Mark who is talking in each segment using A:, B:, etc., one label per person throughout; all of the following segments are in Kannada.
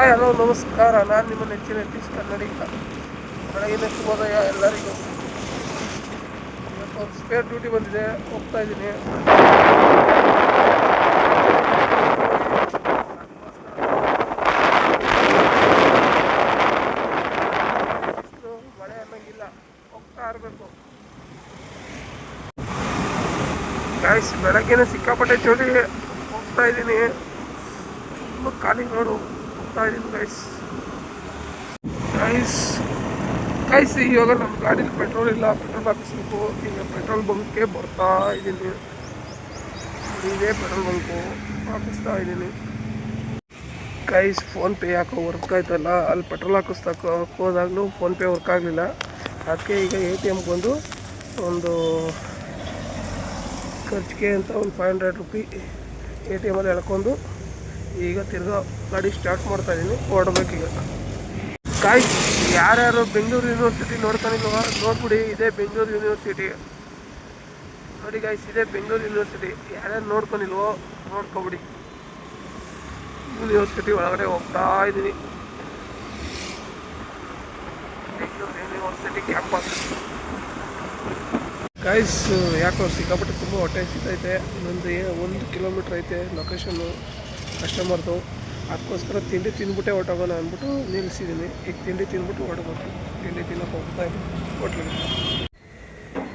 A: ನಮಸ್ಕಾರ. ನಾನು ನಿಮ್ಮ ನೆಚ್ಚಿನ ಎತ್ತಿಸ್ ಕನ್ನಡಿಗ. ಬೆಳಗಿನ ಶುಭೋದಯ ಎಲ್ಲರಿಗೂ. ಸ್ಪೇರ್ ಡ್ಯೂಟಿ ಬಂದಿದೆ, ಹೋಗ್ತಾ ಇದ್ದೀನಿ. ಮಳೆ ಅನ್ನಂಗಿಲ್ಲ. ಹೋಗ್ತಾ ಇರಬೇಕು. ಗಾಯ್ಸ್ ಬೆಳಗ್ಗೆನೇ ಸಿಕ್ಕಾಪಟ್ಟೆ ಚಳಿ. ಹೋಗ್ತಾ ಇದ್ದೀನಿ. ತುಂಬ ಖಾಲಿ ನೋಡು ಗೈಸ್ ಗೈಸ್ ಗೈಸ್ ಇವಾಗ ನಮ್ಮ ಗಾಡೀಲಿ ಪೆಟ್ರೋಲ್ ಇಲ್ಲ. ಪೆಟ್ರೋಲ್ ಹಾಕಿಸ್ಬೇಕು ಈಗ ಪೆಟ್ರೋಲ್ ಬಂಕ್ಗೆ ಬರ್ತಾ ಇದ್ದೀನಿ. ಇದೇ ಪೆಟ್ರೋಲ್ ಬಂಕು ಹಾಕಿಸ್ತಾ ಇದ್ದೀನಿ. ಗೈಸ್ ಫೋನ್ಪೇ ಯಾಕೋ ವರ್ಕ್ ಆಯ್ತಲ್ಲ. ಅಲ್ಲಿ ಪೆಟ್ರೋಲ್ ಹಾಕಿಸ್ತಾ ಹೋದಾಗಲೂ ಫೋನ್ಪೇ ವರ್ಕ್ ಆಗಲಿಲ್ಲ. ಅದಕ್ಕೆ ಈಗ ಎ ಟಿ ಎಮ್ಗೆ ಬಂದು ಒಂದು ಖರ್ಚಿಗೆ ಅಂತ ಒಂದು five hundred rupee A T ಎಮಲ್ಲಿ ಎಳ್ಕೊಂಡು ಈಗ ತಿರ್ಗಾ ಗಾಡಿ ಸ್ಟಾರ್ಟ್ ಮಾಡ್ತಾ ಇದ್ದೀನಿ ಈಗ. ಕಾಯ್ ಯಾರ್ಯಾರು ಬೆಂಗಳೂರು ಯೂನಿವರ್ಸಿಟಿ ನೋಡ್ತಾನಿಲ್ವ ನೋಡ್ಬಿಡಿ, ಇದೇ ಬೆಂಗಳೂರು ಯೂನಿವರ್ಸಿಟಿ ನೋಡಿ ಗಾಯ್ಸ್ ಇದೇ ಬೆಂಗಳೂರು ಯೂನಿವರ್ಸಿಟಿ ಯಾರ್ಯಾರು ನೋಡ್ಕೊಂಡಿಲ್ವೋ, ನೋಡ್ಕೊಬಿಡಿ. ಯೂನಿವರ್ಸಿಟಿ ಒಳಗಡೆ ಹೋಗ್ತಾ ಇದ್ದೀನಿ ಬೆಂಗಳೂರು ಯೂನಿವರ್ಸಿಟಿ ಕ್ಯಾಂಪಸ್ ಗಾಯ್ಸ್ ಯಾಕೋ ಸಿಕ್ಕಾಪಟ್ಟೆ ತುಂಬ ಹೊಟ್ಟೆ ಸಿಗ್ತೈತೆ ಏ- ಒಂದು ಕಿಲೋಮೀಟ್ರ್ ಐತೆ ಲೊಕೇಶನ್ನು ಕಸ್ಟಮರ್ದು ಅದಕ್ಕೋಸ್ಕರ ತಿಂಡಿ ತಿಂದ್ಬಿಟ್ಟೆ ಹೊಟ್ಟೋಗೋಣ ಅಂದ್ಬಿಟ್ಟು ನಿಲ್ಲಿಸಿದ್ದೀನಿ. ಈಗ ತಿಂಡಿ ತಿಂದ್ಬಿಟ್ಟು ಹೊರಡ್ಬೇಕು ತಿಂಡಿ ತಿನ್ನೋಕೆ ಹೋಗ್ತಾ ಇದ್ದೀನಿ ಹೋಟ್ಲಿಗೆ.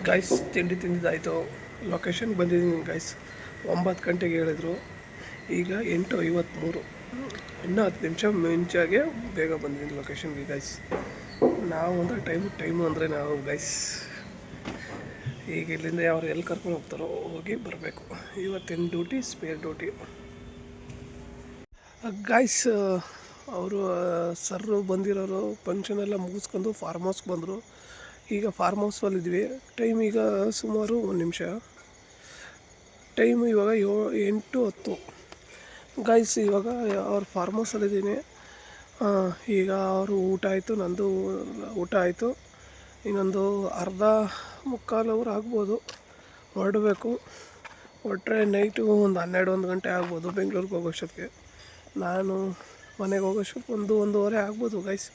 A: ಗೈಸ್ ತಿಂಡಿ ತಿಂದಿದ್ದಾಯಿತು. ಲೊಕೇಶನ್ ಬಂದಿದ್ದೀನಿ ಗೈಸ್ ಒಂಬತ್ತು ಗಂಟೆಗೆ ಹೇಳಿದ್ರು. ಈಗ ಎಂಟು ಐವತ್ತ್ಮೂರು ಇನ್ನೂ ಹತ್ತು ನಿಮಿಷ ಮುಂಚಾಗೆ ಬೇಗ ಬಂದಿದ್ದೀನಿ ಲೊಕೇಶನ್ಗೆ ಗೈಸ್ ನಾವು ಅಂದರೆ ಟೈಮು ಟೈಮು ಅಂದರೆ ನಾವು ಗೈಸ್ ಈಗ ಇಲ್ಲಿಂದ ಯಾರು ಎಲ್ಲಿ ಕರ್ಕೊಂಡು ಹೋಗ್ತಾರೋ ಹೋಗಿ ಬರಬೇಕು. ಇವತ್ತಿನ ಡ್ಯೂಟಿ ಸ್ಪೇರ್ ಡ್ಯೂಟಿ ಗಾಯ್ಸ್ ಅವರು ಸರ್ರು ಬಂದಿರೋರು ಫಂಕ್ಷನ್ ಎಲ್ಲ ಮುಗಿಸ್ಕೊಂಡು ಫಾರ್ಮ್ ಹೌಸ್ಗೆ ಬಂದರು. ಈಗ ಫಾರ್ಮ್ ಹೌಸಲ್ಲಿದ್ವಿ ಟೈಮ್ ಈಗ ಸುಮಾರು ಒಂದು ನಿಮಿಷ. ಟೈಮ್ ಇವಾಗ ಯೋ, ಎಂಟು ಹತ್ತು. ಗಾಯ್ಸ್ ಇವಾಗ ಅವ್ರ ಫಾರ್ಮ್ ಹೌಸಲ್ಲಿದ್ದೀನಿ ಈಗ ಅವರು ಊಟ ಆಯಿತು, ನಂದು ಊಟ ಆಯಿತು. ಇನ್ನೊಂದು ಅರ್ಧ ಮುಕ್ಕಾಲು ಅವ್ರು ಆಗ್ಬೋದು. ಹೊರಡಬೇಕು. ಹೊರಟ್ರೆ ನೈಟು ಒಂದು ಹನ್ನೆರಡು, ಒಂದು ಗಂಟೆ ಆಗ್ಬೋದು ಬೆಂಗಳೂರಿಗೆ ಹೋಗೋಷ್ಟೊತ್ತಿಗೆ. ನಾನು ಮನೆಗೆ ಹೋಗೋಷ್ಟು ಒಂದು ಒಂದೂವರೆ ಆಗ್ಬೋದು ಗೈಸ್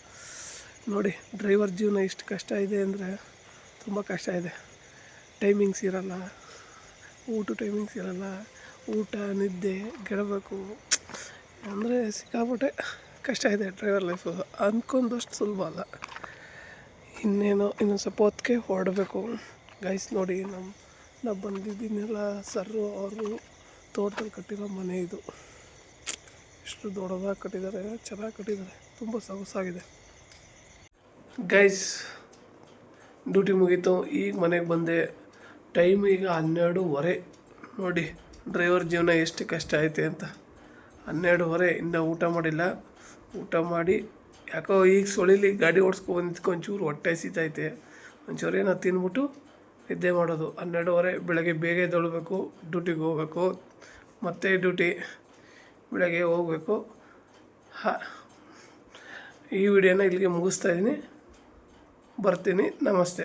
A: ನೋಡಿ ಡ್ರೈವರ್ ಜೀವನ ಎಷ್ಟು ಕಷ್ಟ ಇದೆ ಅಂದರೆ ತುಂಬ ಕಷ್ಟ ಇದೆ. ಟೈಮಿಂಗ್ಸ್ ಇರಲ್ಲ. ಊಟ ಟೈಮಿಂಗ್ಸ್ ಇರಲ್ಲ. ಊಟ, ನಿದ್ದೆ, ಗೆಡಬೇಕು. ಅಂದರೆ ಸಿಕ್ಕಾಪಟ್ಟೆ ಕಷ್ಟ ಇದೆ ಡ್ರೈವರ್ ಲೈಫು ಅಂದ್ಕೊಂಡಷ್ಟು ಸುಲಭ ಅಲ್ಲ. ಇನ್ನೇನೋ ಇನ್ನೊಂದು ಸ್ವಲ್ಪ ಹೊತ್ತಿಗೆ ಹೊರಡಬೇಕು. ಗೈಸ್ ನೋಡಿ ನಮ್ಮ ನಾವು ಬಂದಿದ್ದೀನೆಲ್ಲ, ಸರ್ರು, ಅವರು ತೋಟದಲ್ಲಿ ಕಟ್ಟಿರೋ ಮನೆ ಇದು. ಎಷ್ಟು ದೊಡ್ಡದಾಗಿ ಕಟ್ಟಿದ್ದಾರೆ, ಚೆನ್ನಾಗಿ ಕಟ್ಟಿದ್ದಾರೆ, ತುಂಬ ಸೊಗಸಾಗಿದೆ. ಗೈಸ್ ಡ್ಯೂಟಿ ಮುಗೀತು. ಈಗ ಮನೆಗೆ ಬಂದೆ. ಟೈಮ್ ಈಗ ಹನ್ನೆರಡೂವರೆ. ನೋಡಿ ಡ್ರೈವರ್ ಜೀವನ ಎಷ್ಟು ಕಷ್ಟ ಐತೆ ಅಂತ. ಹನ್ನೆರಡೂವರೆ, ಇನ್ನೂ ಊಟ ಮಾಡಿಲ್ಲ. ಊಟ ಮಾಡಿ, ಯಾಕೋ ಈಗ ಸೊಳಿಲಿ ಗಾಡಿ ಓಡಿಸ್ಕೊ ಬಂದಿದ್ದಕ್ಕೆ ಒಂಚೂರು ಹೊಟ್ಟೆ ಹಸಿತೈತೆ. ಒಂಚೂರು ಏನೋ ತಿಂದ್ಬಿಟ್ಟು ನಿದ್ದೆ ಮಾಡೋದು. ಹನ್ನೆರಡುವರೆ, ಬೆಳಗ್ಗೆ ಬೇಗ ಎದ್ದೇಳಬೇಕು ಡ್ಯೂಟಿಗೆ ಹೋಗ್ಬೇಕು. ಮತ್ತೆ ಡ್ಯೂಟಿ ಬೆಳಗ್ಗೆ ಹೋಗಬೇಕು. ಹಾ ಈ ವಿಡಿಯೋನ ಇಲ್ಲಿಗೆ ಮುಗಿಸ್ತಾ ಇದ್ದೀನಿ ಬರ್ತೀನಿ. ನಮಸ್ತೆ.